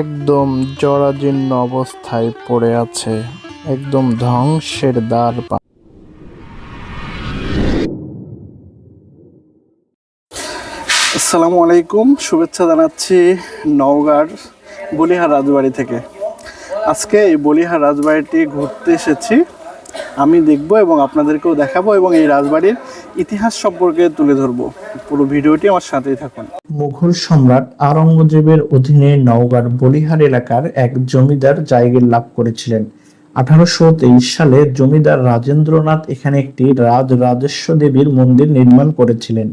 একদম জরাজীর্ণ অবস্থায় পড়ে আছে। একদম ধ্বংসের দ্বার আসসালামু আলাইকুম, শুভেচ্ছা জানাচ্ছি নওগাঁর বলিহার রাজবাড়ি থেকে। আজকে এই বলিহার রাজবাড়িটি ঘুরতে এসেছি। আমি দেখব এবং আপনাদেরকেও দেখাবো এবং এই রাজবাড়ির ইতিহাস সম্পর্কে তুলে ধরবো। পুরো ভিডিওটি আমার সাথেই থাকুন। মুঘল সম্রাট আওরঙ্গজেবের অধীনে নওগাঁর বলিহার এলাকার এক জমিদার জায়গা লাভ করেছিলেন। আঠারোশো তেইশ সালে জমিদার রাজেন্দ্রনাথ এখানে একটি রাজ রাজস্ব দেবীর মন্দির নির্মাণ করেছিলেন।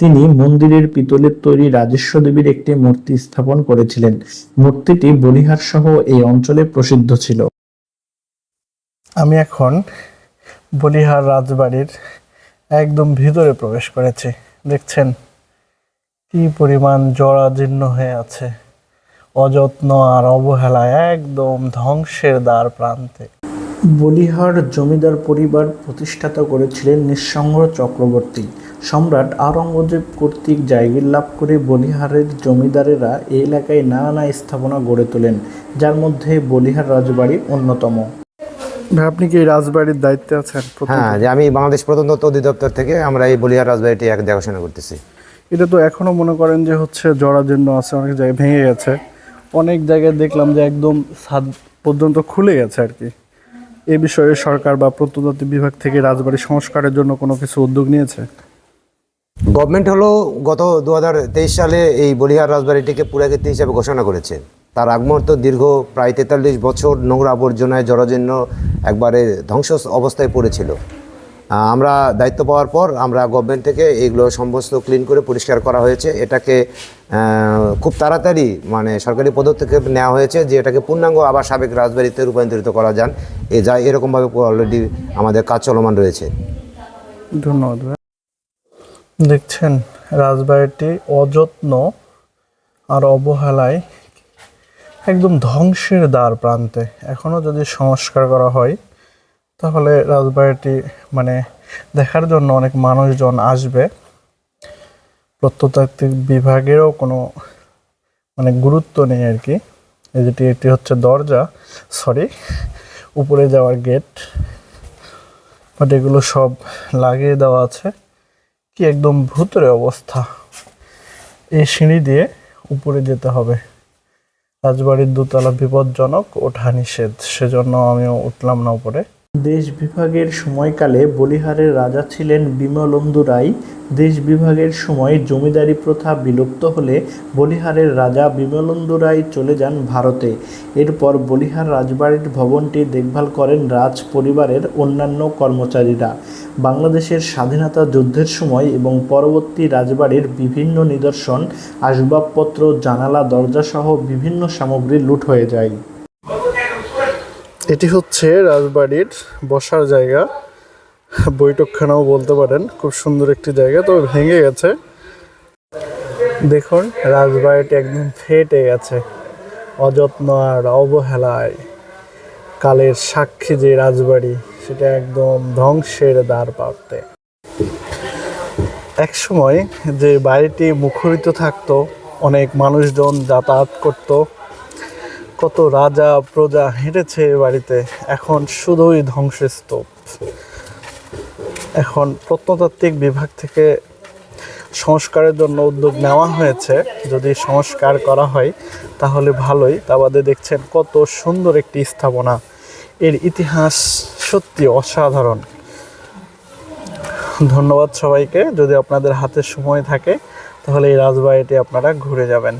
তিনি মন্দিরের পিতলের তৈরি রাজস্ব দেবীর একটি মূর্তি স্থাপন করেছিলেন। মূর্তিটি বলিহার সহ এই অঞ্চলে প্রসিদ্ধ ছিল। আমি এখন বলিহার রাজবাড়ির একদম ভিতরে প্রবেশ করেছি। দেখছেন? কি পরিমাণ জরাজীর্ণ হয়ে আছে। অযত্ন আর অবহেলায় একদম ধ্বংসের দ্বার প্রান্তে। বলিহার জমিদার পরিবার প্রতিষ্ঠাতা করেছিলেন নিঃসঙ্গ চক্রবর্তী। সম্রাট আওরঙ্গজেব কর্তৃক জায়গির লাভ করে বলিহারের জমিদারেরা এই এলাকায় নানা স্থাপনা গড়ে তোলেন, যার মধ্যে বলিহার রাজবাড়ি অন্যতম। ভাই আপনি কি রাজবাড়ির দায়িত্বে আছেন হ্যাঁ যে আমি বাংলাদেশ প্রত্নতত্ত্ব অধিদপ্তর থেকে আমরা এই বলিহার রাজবাড়িটি এক দেখাশোনা করতেছি। এটা তো এখনও মনে করেন যে হচ্ছে জরাজীর্ণ আছে অনেক জায়গায় ভেঙে গেছে। অনেক জায়গায় দেখলাম যে একদম ছাদ পর্যন্ত খুলে গেছে আর কি। এ বিষয়ে সরকার বা প্রত্নতত্ত্ব বিভাগ থেকে রাজবাড়ি সংস্কারের জন্য কোনো কিছু উদ্যোগ নিয়েছে? গভর্নমেন্ট হলো গত দুহাজার তেইশ সালে এই বলিহার রাজবাড়িটিকে পুরাকীর্তি হিসাবে ঘোষণা করেছে। তার আগ মুহূর্ত দীর্ঘ প্রায় তেতাল্লিশ বছর নোংরা আবর্জনায় জরাজীর্ণ একবারে ধ্বংস অবস্থায় পড়েছিল। আমরা দায়িত্ব পাওয়ার পর আমরা গভর্নমেন্ট থেকে এগুলো সমস্ত ক্লিন করে পরিষ্কার করা হয়েছে। এটাকে খুব তাড়াতাড়ি মানে সরকারি পদক্ষেপ নেওয়া হয়েছে যে এটাকে পূর্ণাঙ্গ আবার সাবেক রাজবাড়িতে রূপান্তরিত করা যান। এ যা এরকমভাবে অলরেডি আমাদের কাজ চলমান রয়েছে। ধন্যবাদ দেখছেন, রাজবাড়িটি অযত্ন আর অবহেলায় একদম ধ্বংসের দ্বার প্রান্তে। এখনও যদি সংস্কার করা হয়, তাহলে রাজবাড়িটি মানে দেখার জন্য অনেক মানুষজন আসবে। প্রত্নতাত্ত্বিক বিভাগেরও কোনো মানে গুরুত্ব নেই আর কি। যেটি এটি হচ্ছে দরজা সরি উপরে যাওয়ার গেট বাট এগুলো সব লাগিয়ে দেওয়া আছে। কি একদম ভূতরে অবস্থা। এই সিঁড়ি দিয়ে উপরে যেতে হবে। রাজবাড়ির দোতলা বিপজ্জনক ওঠা নিষেধ সেজন্য আমিও উঠলাম না উপরে। দেশ বিভাগের সময়কালে বলিহারের রাজা ছিলেন বিমলেন্দু রায়। দেশ বিভাগের সময় জমিদারি প্রথা বিলুপ্ত হলে বলিহারের রাজা বিমলেন্দু রায় চলে যান ভারতে। এরপর বলিহার রাজবাড়ির ভবনটি দেখভাল করেন রাজ পরিবারের অন্যান্য কর্মচারীরা। বাংলাদেশের স্বাধীনতা যুদ্ধের সময় এবং পরবর্তী রাজবাড়ির বিভিন্ন নিদর্শন, আসবাবপত্র, জানালা দরজাসহ বিভিন্ন সামগ্রী লুট হয়ে যায়। এটি হচ্ছে রাজবাড়ির বসার জায়গা। বৈঠকখানাও বলতে পারেন, খুব সুন্দর একটি জায়গা, তবে ভেঙে গেছে। দেখুন, রাজবাড়িটি একদম ফেটে গেছে। অযত্ন আর অবহেলায়। কালের সাক্ষী যে রাজবাড়ি সেটা একদম ধ্বংসের দ্বার প্রান্তে এক সময় যে বাড়িটি মুখরিত থাকতো, অনেক মানুষজন যাতায়াত করতো, কত রাজা, প্রজা হেঁটেছে বাড়িতে, এখন শুধুই ধ্বংসস্তূপ। এখন প্রত্নতাত্ত্বিক বিভাগ থেকে সংস্কারের জন্য উদ্যোগ নেওয়া হয়েছে। যদি সংস্কার করা হয়, তাহলে ভালোই। তা বাদে দেখছেন কত সুন্দর একটি স্থাপনা। এর ইতিহাস সত্যি অসাধারণ। ধন্যবাদ সবাইকে। যদি আপনাদের হাতে সময় থাকে, তাহলে এই রাজবাড়িটি আপনারা ঘুরে যাবেন।